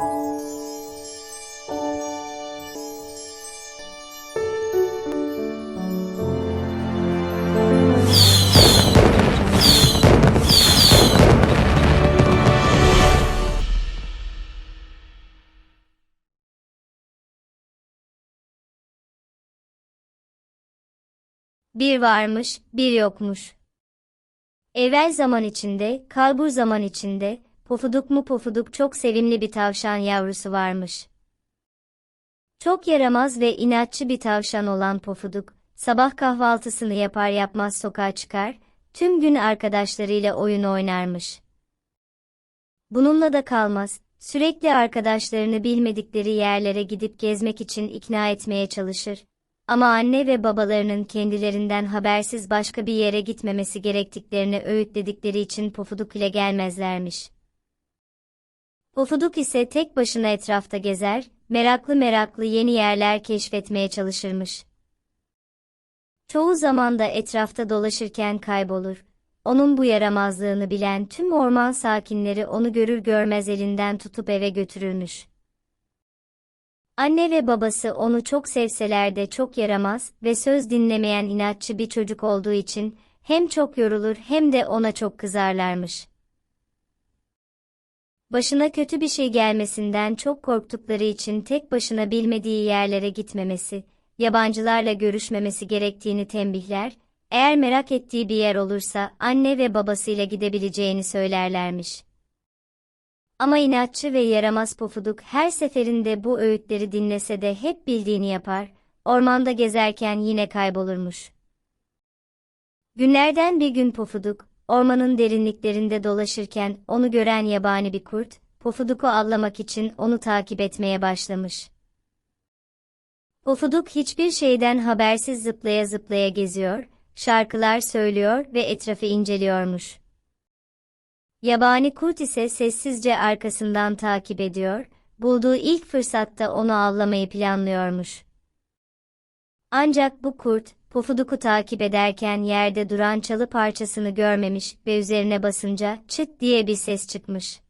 Bir varmış, bir yokmuş. Evvel zaman içinde, kalbur zaman içinde, pofuduk mu pofuduk çok sevimli bir tavşan yavrusu varmış. Çok yaramaz ve inatçı bir tavşan olan pofuduk, sabah kahvaltısını yapar yapmaz sokağa çıkar, tüm gün arkadaşlarıyla oyun oynarmış. Bununla da kalmaz, sürekli arkadaşlarını bilmedikleri yerlere gidip gezmek için ikna etmeye çalışır. Ama anne ve babalarının kendilerinden habersiz başka bir yere gitmemesi gerektiklerini öğütledikleri için Pofuduk ile gelmezlermiş. Pofuduk ise tek başına etrafta gezer, meraklı meraklı yeni yerler keşfetmeye çalışırmış. Çoğu zaman da etrafta dolaşırken kaybolur. Onun bu yaramazlığını bilen tüm orman sakinleri onu görür görmez elinden tutup eve götürürmüş. Anne ve babası onu çok sevseler de çok yaramaz ve söz dinlemeyen inatçı bir çocuk olduğu için hem çok yorulur hem de ona çok kızarlarmış. Başına kötü bir şey gelmesinden çok korktukları için tek başına bilmediği yerlere gitmemesi, yabancılarla görüşmemesi gerektiğini tembihler, eğer merak ettiği bir yer olursa anne ve babasıyla gidebileceğini söylerlermiş. Ama inatçı ve yaramaz pofuduk her seferinde bu öğütleri dinlese de hep bildiğini yapar, ormanda gezerken yine kaybolurmuş. Günlerden bir gün pofuduk, ormanın derinliklerinde dolaşırken onu gören yabani bir kurt, pofuduku avlamak için onu takip etmeye başlamış. Pofuduk hiçbir şeyden habersiz zıplaya zıplaya geziyor, şarkılar söylüyor ve etrafı inceliyormuş. Yabani kurt ise sessizce arkasından takip ediyor, bulduğu ilk fırsatta onu avlamayı planlıyormuş. Ancak bu kurt, Pofuduk'u takip ederken yerde duran çalı parçasını görmemiş ve üzerine basınca çıt diye bir ses çıkmış.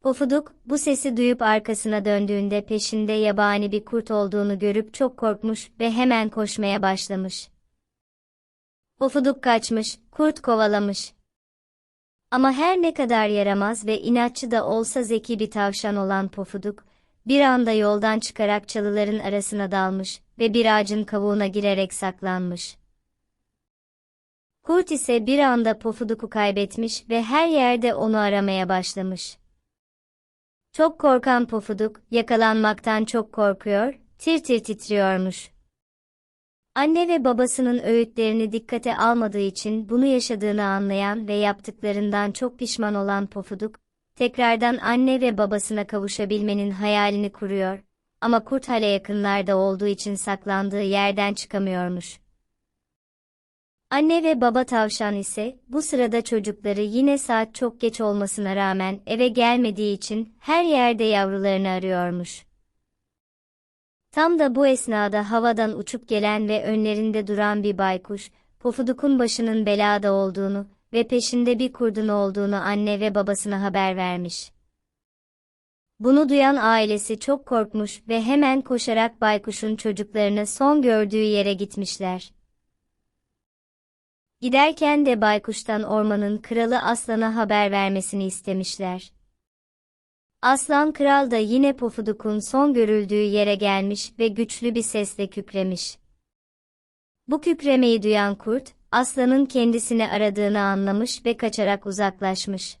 Pofuduk, bu sesi duyup arkasına döndüğünde peşinde yabani bir kurt olduğunu görüp çok korkmuş ve hemen koşmaya başlamış. Pofuduk kaçmış, kurt kovalamış. Ama her ne kadar yaramaz ve inatçı da olsa zeki bir tavşan olan Pofuduk, bir anda yoldan çıkarak çalıların arasına dalmış ve bir ağacın kavuğuna girerek saklanmış. Kurt ise bir anda Pofuduk'u kaybetmiş ve her yerde onu aramaya başlamış. Çok korkan Pofuduk, yakalanmaktan çok korkuyor, tir tir titriyormuş. Anne ve babasının öğütlerini dikkate almadığı için bunu yaşadığını anlayan ve yaptıklarından çok pişman olan Pofuduk, tekrardan anne ve babasına kavuşabilmenin hayalini kuruyor. Ama kurt hale yakınlarda olduğu için saklandığı yerden çıkamıyormuş. Anne ve baba tavşan ise bu sırada çocukları yine saat çok geç olmasına rağmen eve gelmediği için her yerde yavrularını arıyormuş. Tam da bu esnada havadan uçup gelen ve önlerinde duran bir baykuş, Pofuduk'un başının belada olduğunu ve peşinde bir kurdun olduğunu anne ve babasına haber vermiş. Bunu duyan ailesi çok korkmuş ve hemen koşarak baykuşun çocuklarını son gördüğü yere gitmişler. Giderken de baykuştan ormanın kralı aslana haber vermesini istemişler. Aslan kral da yine Pofuduk'un son görüldüğü yere gelmiş ve güçlü bir sesle kükremiş. Bu kükremeyi duyan kurt, aslanın kendisini aradığını anlamış ve kaçarak uzaklaşmış.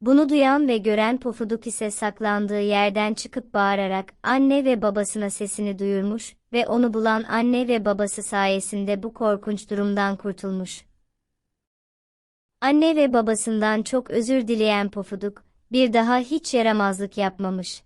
Bunu duyan ve gören Pofuduk ise saklandığı yerden çıkıp bağırarak anne ve babasına sesini duyurmuş ve onu bulan anne ve babası sayesinde bu korkunç durumdan kurtulmuş. Anne ve babasından çok özür dileyen Pofuduk, bir daha hiç yaramazlık yapmamış.